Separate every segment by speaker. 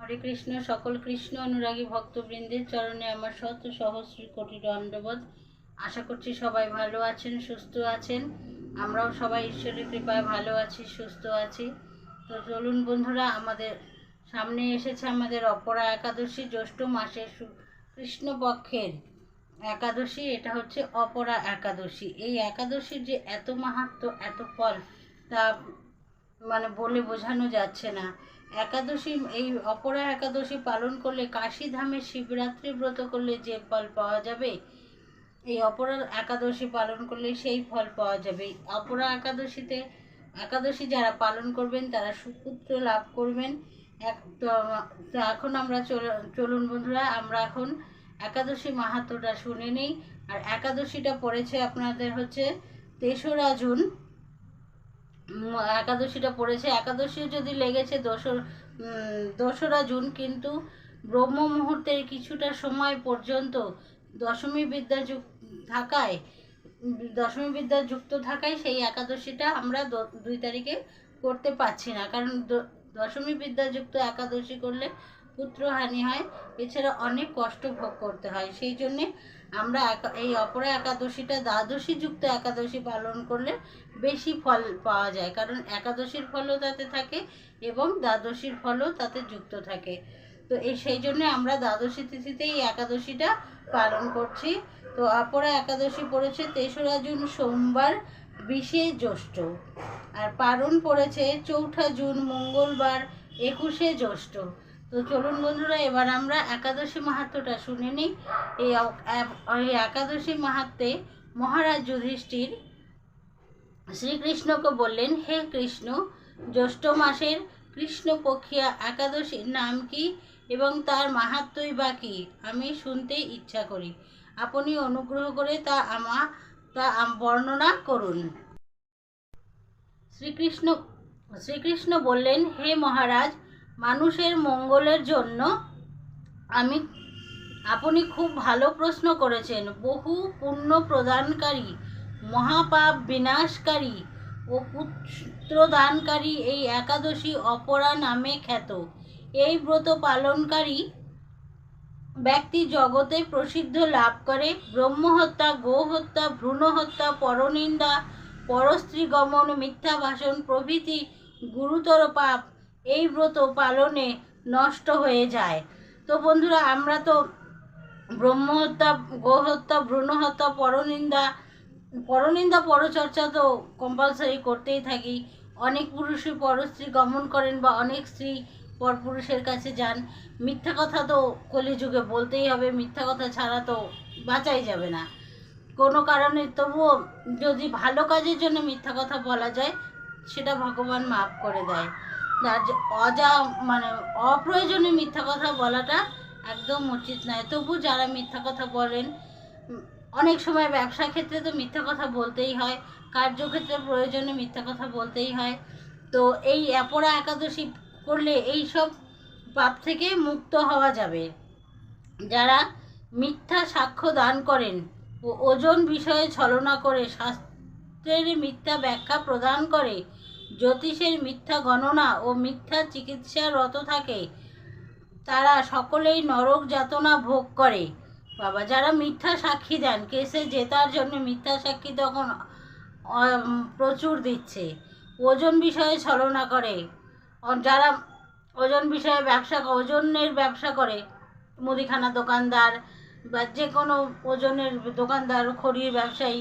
Speaker 1: হরে কৃষ্ণ, সকল কৃষ্ণ অনুরাগী ভক্তবৃন্দের চরণে আমার শত সহস্র কোটি দণ্ডবোধ। আশা করছি সবাই ভালো আছেন, সুস্থ আছেন। আমরাও সবাই ঈশ্বরের কৃপায় ভালো আছি, সুস্থ আছি। তো চলুন বন্ধুরা, আমাদের সামনে এসেছে আমাদের অপরা একাদশী, জ্যৈষ্ঠ মাসের কৃষ্ণপক্ষের একাদশী। এটা হচ্ছে অপরা একাদশী। এই একাদশীর যে এত মাহাত্ম এত ফল, তা মানে বলে বোঝানো যাচ্ছে না। একাদশী, এই অপরা একাদশী পালন করলে কাশীধামে শিবরাত্রি ব্রত করলে যে ফল পাওয়া যাবে, এই অপরা একাদশী পালন করলে সেই ফল পাওয়া যাবে। অপরা একাদশীতে, একাদশী যারা পালন করবেন, তারা সুপুত্র লাভ করবেন। এক এখন আমরা চল- চলুন বন্ধুরা, আমরা এখন একাদশী মাহাত্মটা শুনে নিই। আর একাদশীটা পড়েছে আপনাদের হচ্ছে তেসরা জুন একাদশীটা পড়েছে। একাদশী যদি লেগেছে দোসর দোসরা জুন কিন্তু ব্রহ্ম মুহূর্তের কিছুটা সময় পর্যন্ত দশমী বিদ্যা যুক থাকায়, দশমী বিদ্যা যুক্ত থাকায় সেই একাদশীটা আমরা দুই তারিখে করতে পারছি না। কারণ দশমী বিদ্যাযুক্ত একাদশী করলে পুত্রহানি হয়। এছাড়া অনেক কষ্ট ভোগ করতে হয়। সেই জন্যে আমরা এই অপরা একাদশীটা দ্বাদশী যুক্ত একাদশী পালন করলে বেশি ফল পাওয়া যায়। কারণ একাদশীর ফলও তাতে থাকে এবং দ্বাদশীর ফলও তাতে যুক্ত থাকে। তো এই সেই জন্য আমরা দ্বাদশী তিথিতেই একাদশীটা পালন করছি। তো অপরা একাদশী পড়েছে তেসরা জুন, সোমবার, বিশে জ্যৈষ্ঠ। আর পারণ পড়েছে চৌঠা জুন, মঙ্গলবার, একুশে জ্যৈষ্ঠ। তো চলুন বন্ধুরা, এবার আমরা একাদশী মাহাত্মটা শুনে নিই। এই একাদশী মাহাত্মে মহারাজ যুধিষ্ঠির শ্রীকৃষ্ণকে বললেন, হে কৃষ্ণ, জ্যৈষ্ঠ মাসের কৃষ্ণপক্ষিয়া একাদশীর নাম কি এবং তার মাহাত্মই বা কি? আমি শুনতে ইচ্ছা করি। আপনি অনুগ্রহ করে তা আমা তা বর্ণনা করুন। শ্রীকৃষ্ণ শ্রীকৃষ্ণ বললেন, হে মহারাজ মানুষের মঙ্গলের জন্য আমি, আপনি খুব ভালো প্রশ্ন করেছেন। বহু পুণ্য প্রদানকারী, মহাপাপ বিনাশকারী ও পুত্রদানকারী এই একাদশী অপরা নামে খ্যাত। এই ব্রত পালনকারী ব্যক্তি জগতে প্রসিদ্ধ লাভ করে। ব্রহ্মহত্যা, গোহত্যা, ভ্রূণহত্যা, পরনিন্দা পরস্ত্রী গমন মিথ্যা ভাষণ প্রভৃতি গুরুতর পাপ এই ব্রত পালনে নষ্ট হয়ে যায়। তো বন্ধুরা, আমরা তো ব্রহ্মহত্যা, গোহত্যা, ভ্রূণহত্যা, পরনিন্দা পরনিন্দা পরচর্চা তো কম্পালসারি করতেই থাকি। অনেক পুরুষই পরস্ত্রী গমন করেন বা অনেক স্ত্রী পরপুরুষের কাছে যান। মিথ্যা কথা তো কলিযুগে বলতেই হবে, মিথ্যা কথা ছাড়া তো বাঁচাই যাবে না। কোনো কারণে তবুও যদি ভালো কাজের জন্য মিথ্যা কথা বলা যায়, সেটা ভগবান মাফ করে দেয়। অযা মানে অপ্রয়োজনীয় মিথ্যা কথা বলাটা একদম উচিত নয়। তবু যারা মিথ্যা কথা বলেন, অনেক সময় ব্যবসা ক্ষেত্রে তো মিথ্যা কথা বলতেই হয়, কার্যক্ষেত্রে প্রয়োজনে মিথ্যা কথা বলতেই হয়। তো এই অপরা একাদশী করলে এই সব পাপ থেকে মুক্ত হওয়া যাবে। যারা মিথ্যা সাক্ষ্য দান করেন ও ওজন বিষয়ে ছলনা করে শাস্ত্রের মিথ্যা ব্যাখ্যা প্রদান করে জ্যোতিষের মিথ্যা গণনা ও মিথ্যা চিকিৎসারত থাকে। তারা সকলেই নরক যাতনা ভোগ করে। বাবা, যারা মিথ্যা সাক্ষী দেন, কেসে জেতার জন্য মিথ্যা সাক্ষী তখন প্রচুর দিচ্ছে। ওজন বিষয়ে ছলনা করে। যারা ওজন বিষয়ে ব্যবসা, ওজনের ব্যবসা করে, মুদিখানা দোকানদার বা যে কোনো ওজনের দোকানদার, খড়ির ব্যবসায়ী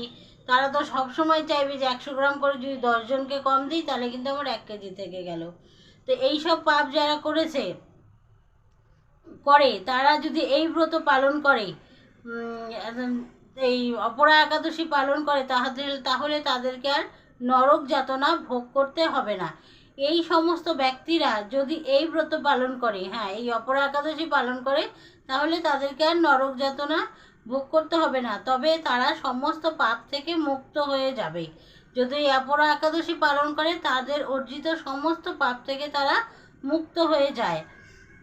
Speaker 1: তারা তো সবসময় চাইবে যে একশো গ্রাম করে যদি দশজনকে কম দিই, তাহলে কিন্তু আমার এক কেজি থেকে গেল। তো এই সব পাপ যারা করেছে, করে, তারা যদি এই ব্রত পালন করে এই অপরা একাদশী পালন করে, তাহলে তাহলে তাদেরকে আর নরক যাতনা ভোগ করতে হবে না। এই সমস্ত ব্যক্তিরা যদি এই ব্রত পালন করে হ্যাঁ এই অপরা একাদশী পালন করে, তাহলে তাদেরকে আর নরক যাতনা ভোগ করতে হবে না। তবে তারা সমস্ত পাপ থেকে মুক্ত হয়ে যাবে। যদি অপরা একাদশী পালন করে, তাদের অর্জিত সমস্ত পাপ থেকে তারা মুক্ত হয়ে যায়।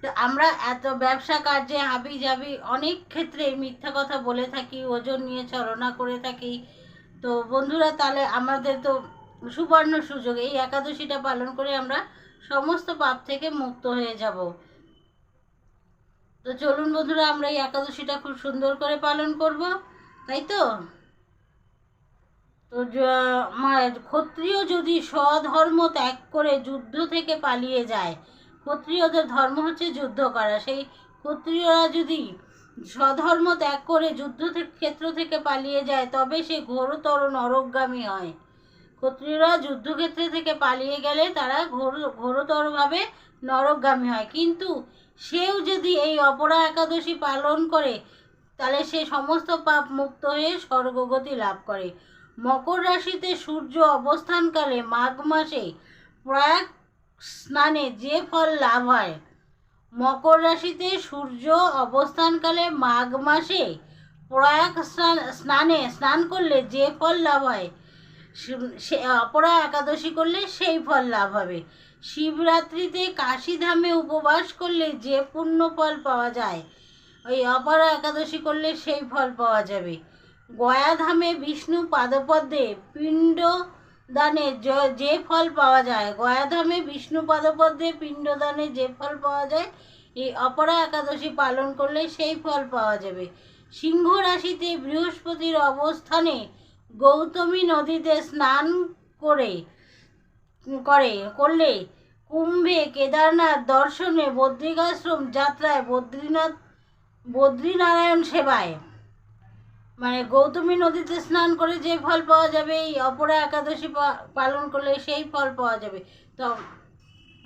Speaker 1: তো আমরা এত ব্যবসা কার্যে হাবি জাবি অনেক ক্ষেত্রে মিথ্যা কথা বলে থাকি, ওজন নিয়ে ছলনা করে থাকি। তো বন্ধুরা, তাহলে আমাদের তো সুবর্ণ সুযোগ। এই একাদশীটা পালন করে আমরা সমস্ত পাপ থেকে মুক্ত হয়ে যাব। তো চলুন বন্ধুরা, আমরা এই একাদশীটা খুব সুন্দর করে পালন করব, তাই তো? তো ক্ষত্রিয় যদি স্বধর্ম ত্যাগ করে যুদ্ধ থেকে পালিয়ে যায়, ক্ষত্রিয়দের ধর্ম হচ্ছে যুদ্ধ করা। সেই ক্ষত্রিয়রা যদি স্বধর্ম ত্যাগ করে যুদ্ধ ক্ষেত্র থেকে পালিয়ে যায়, তবে সে ঘোরতর নরকগামী হয়। ক্ষত্রিয়রা যুদ্ধক্ষেত্র থেকে পালিয়ে গেলে তারা ঘোর, ঘোরতরভাবে নরকগামী হয়। কিন্তু সেও যদি এই অপরা একাদশী পালন করে, তাহলে সে সমস্ত পাপ মুক্ত হয়ে স্বর্গগতি লাভ করে। মকর রাশিতে সূর্য অবস্থানকালে মাঘ মাসে প্রয়াগ স্নানে যে ফল লাভ হয়, মকর রাশিতে সূর্য অবস্থানকালে মাঘ মাসে প্রয়াগ স্নান, স্নানে করলে যে ফল লাভ হয় সে অপরা একাদশী করলে সেই ফল লাভ হবে। শিবরাত্রিতে কাশীধামে উপবাস করলে যে পুণ্য ফল পাওয়া যায়, ওই অপরা একাদশী করলে সেই ফল পাওয়া যাবে। গয়াধামে বিষ্ণু পাদপদ্মে পিণ্ড দানে যে ফল পাওয়া যায়, গয়াধামে বিষ্ণু পাদপদ্মে পিণ্ডদানে যে ফল পাওয়া যায়, এই অপরা একাদশী পালন করলে সেই ফল পাওয়া যাবে। সিংহ রাশিতে বৃহস্পতির অবস্থানে গৌতমী নদীতে স্নান করে করে, করলে কুম্ভে কেদারনাথ দর্শনে বদ্রিকাশ্রম যাত্রায় বদ্রীনাথ, বদ্রীনারায়ণ সেবায়। মানে গৌতমী নদীতে স্নান করে যে ফল পাওয়া যাবে, এই অপরা একাদশী পালন করলে সেই ফল পাওয়া যাবে। তো,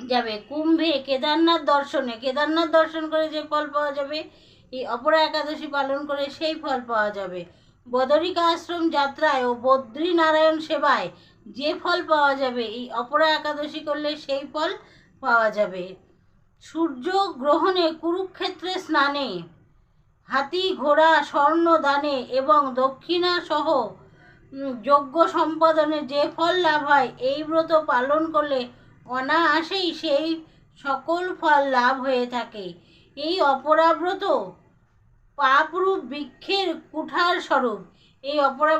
Speaker 1: যাবে কুম্ভে কেদারনাথ দর্শনে, কেদারনাথ দর্শন করে যে ফল পাওয়া যাবে, এই অপরা একাদশী পালন করে সেই ফল পাওয়া যাবে। বদরিকা আশ্রম যাত্রায় ও বদ্রীনারায়ণ সেবায় যে ফল পাওয়া যাবে, এই অপরা একাদশী করলে সেই ফল পাওয়া যাবে। সূর্য গ্রহণে কুরুক্ষেত্রে স্নানে, হাতি, ঘোড়া, স্বর্ণ দানে এবং দক্ষিণা সহ যজ্ঞ সম্পাদনে যে ফল লাভ হয়, এই ব্রত পালন করলে অনায়াসেই সেই সকল ফল লাভ হয়ে থাকে। এই অপরাব্রত পাপরূপ বৃক্ষের কুঠার স্বরূপ। এই অপরা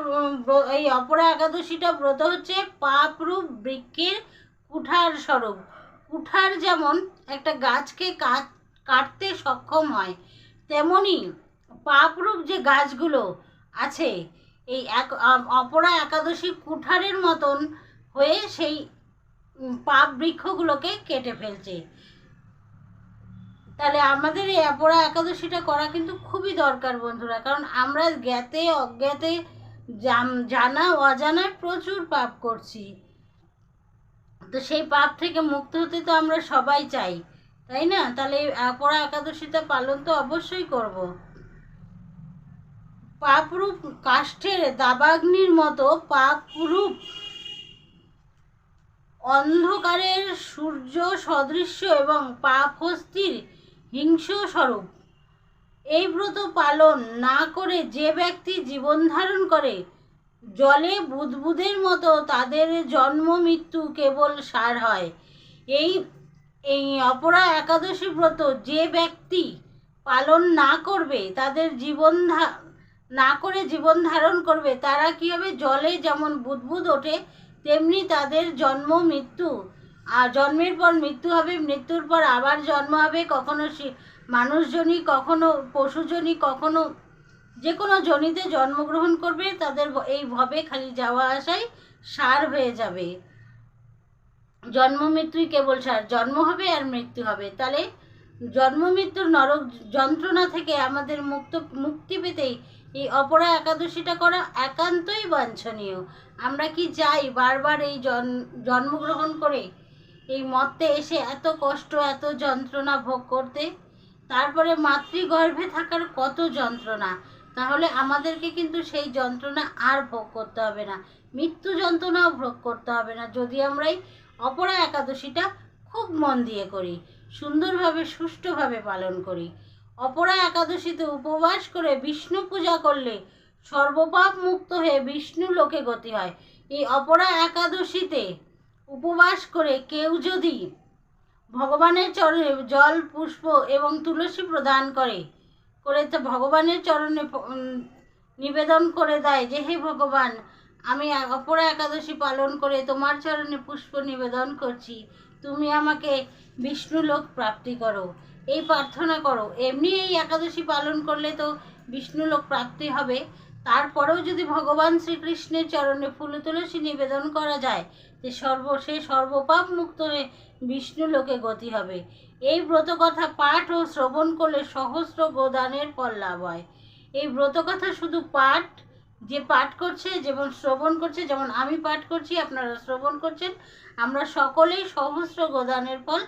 Speaker 1: এই অপরা একাদশীটা ব্রত হচ্ছে পাপরূপ বৃক্ষের কুঠার স্বরূপ। কুঠার যেমন একটা গাছকে কাট- কাটতে সক্ষম হয়, তেমনি পাপরূপ যে গাছগুলো আছে, এই এক অপরা একাদশী কুঠারের মতন হয়ে সেই পাপ বৃক্ষগুলোকে কেটে ফেলছে। তাহলে আমাদের এই অপরা একাদশীটা করা কিন্তু খুবই দরকার বন্ধুরা। কারণ আমরা জ্ঞাতে, অজ্ঞাতে জানা অজানায় প্রচুর পাপ করছি। তো সেই পাপ থেকে মুক্ত হতে তো আমরা সবাই চাই, তাই না? তাহলে অপরা একাদশীটা পালন তো অবশ্যই করব। পাপরূপ কাষ্ঠের দাবাগ্নির মতো পাপরূপ অন্ধকারের সূর্য, সদৃশ্য এবং পাপ হস্তির হিংস স্বরূপ এই ব্রত পালন না করে যে ব্যক্তি জীবন ধারণ করে, জলে বুদবুদের মতো তাদের জন্ম মৃত্যু কেবল সার হয়। এই এই অপরা একাদশী ব্রত যে ব্যক্তি পালন না করবে, তাদের জীবন না করে জীবন ধারণ করবে, তারা কী হবে? জলে যেমন বুদবুদ ওঠে, তেমনি তাদের জন্ম মৃত্যু আর জন্মের পর মৃত্যু হবে, মৃত্যুর পর আবার জন্ম হবে, কখনো মানুষজনই, কখনো পশুজনই, কখনো যে কোনো জনিতে জন্মগ্রহণ করবে, তাদের এই ভবে খালি যাওয়া আসাই সার হয়ে যাবে। জন্ম মৃত্যুই কেবল সার, জন্ম হবে আর মৃত্যু হবে। তাহলে জন্ম মৃত্যুর নরক যন্ত্রণা থেকে আমাদের মুক্ত, মুক্তি পেতেই এই অপরা একাদশীটা করা একান্তই বাঞ্ছনীয়। আমরা কি চাই বারবার এই জন, জন্মগ্রহণ করে? এই মর্তে এসে এত কষ্ট, এত যন্ত্রণা ভোগ করতে। তারপরে মাতৃগর্ভে থাকার কত যন্ত্রণা? তাহলে আমাদেরকে কিন্তু সেই যন্ত্রণা আর ভোগ করতে হবে না। মৃত্যু যন্ত্রণাও ভোগ করতে হবে না। যদি আমরা এই অপরা একাদশীটা খুব মন দিয়ে করি, সুন্দরভাবে, সুষ্ঠুভাবে পালন করি। অপরা একাদশীতে উপবাস করে বিষ্ণু পূজা করলে সর্বপাপ মুক্ত হয়ে বিষ্ণু লোকে গতি হয়। এই অপরা একাদশীতে উপবাস করে কেউ যদি ভগবানের চরণে জল, পুষ্প এবং তুলসী প্রদান করে করে তো ভগবানের চরণে নিবেদন করে দেয় যে, হে ভগবান, আমি অপরা একাদশী পালন করে তোমার চরণে পুষ্প নিবেদন করছি। তুমি আমাকে বিষ্ণু লোক প্রাপ্তি করো। এই প্রার্থনা করো। এমনি এই একাদশী পালন করলে তো বিষ্ণুলোক প্রাপ্তি হবে। তারপরেও যদি ভগবান শ্রীকৃষ্ণের চরণে ফুল তুলসী নিবেদন করা যায়, যে সর্ব সে সর্বপাপ মুক্ত হয়ে বিষ্ণু লোকে গতি হবে। এই ব্রত কথা পাঠ ও শ্রবণ করলে সহস্র গোদানের ফল লাভ হয়। এই ব্রত কথা শুধু পাঠ যে পাঠ করছে, যেমন শ্রবণ করছে, যেমন আমি পাঠ করছি, আপনারা শ্রবণ করছেন, আমরা সকলেই সহস্র গোদানের ফল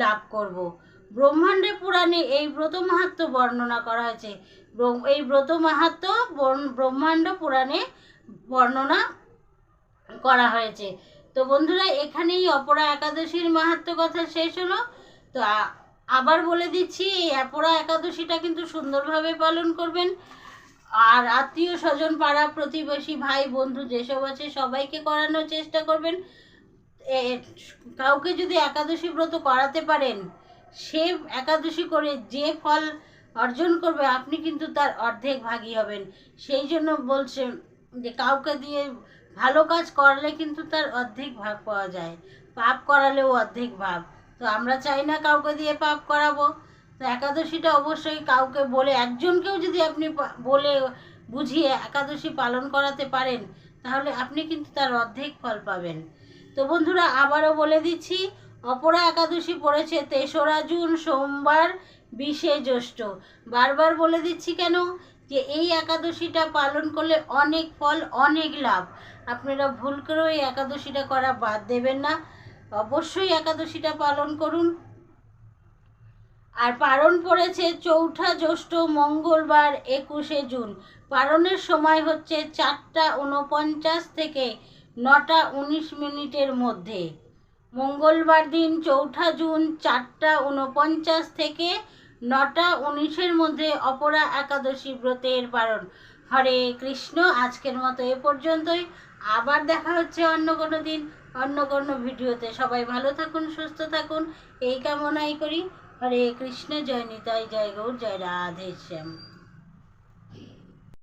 Speaker 1: লাভ করব। ব্রহ্মাণ্ডে পুরাণে এই ব্রত মাহাত্ম্য বর্ণনা করা হয়েছে। এই ব্রত মাহাত্ম্য বর্ণ- ব্রহ্মাণ্ড পুরাণে বর্ণনা করা হয়েছে। তো বন্ধুরা, এখানেই অপরা একাদশীর মাহাত্ম্য কথা শেষ হলো। তো আবার বলে দিচ্ছি, এই অপরা একাদশীটা কিন্তু সুন্দরভাবে পালন করবেন। আর আত্মীয় স্বজন, পাড়া প্রতিবেশী, ভাই, বন্ধু, যেসব আছে, সবাইকে করানোর চেষ্টা করবেন। কাউকে যদি একাদশী ব্রত করাতে পারেন সে একাদশী করে যে ফল অর্জন করবে, আপনি কিন্তু তার অর্ধেক ভাগী হবেন। সেই জন্য বলছে যে, কাউকে দিয়ে ভালো কাজ করলে কিন্তু তার অর্ধেক ভাগ পাওয়া যায়। পাপ করালেও অর্ধেক ভাগ। তো আমরা চাই না কাউকে দিয়ে পাপ করাবো। তো একাদশীটা অবশ্যই কাউকে বলে, একজনকেও যদি আপনি বলে বুঝিয়ে একাদশী পালন করাতে পারেন, তাহলে আপনি কিন্তু তার অর্ধেক ফল পাবেন। তো বন্ধুরা, আবারও বলে দিচ্ছি অপরা একাদশী পড়েছে তেসরা জুন, সোমবার, বিশে জ্যৈষ্ঠ। বারবার বলে দিচ্ছি কেন? যে এই একাদশীটা পালন করলে অনেক ফল, অনেক লাভ। আপনারা ভুল করেও এই একাদশীটা করা বাদ দেবেন না। অবশ্যই একাদশীটা পালন করুন। আর পারণ পড়েছে চৌঠা জ্যৈষ্ঠ, মঙ্গলবার, একুশে জুন। পারণের সময় হচ্ছে চারটা উনপঞ্চাশ থেকে নটা উনিশ মিনিটের মধ্যে। মঙ্গলবার দিন চৌঠা জুন চারটা উনপঞ্চাশ থেকে নটা উনিশের মধ্যে অপরা একাদশী ব্রতের পালন। হরে কৃষ্ণ, আজকের মতো এ পর্যন্তই। আবার দেখা হচ্ছে অন্য কোনো দিন, অন্য কোনো ভিডিওতে। সবাই ভালো থাকুন, সুস্থ থাকুন। এই কামনাই করি। হরে কৃষ্ণ, জয় নিতাই, জয় গৌর, জয় রাধে শ্যাম।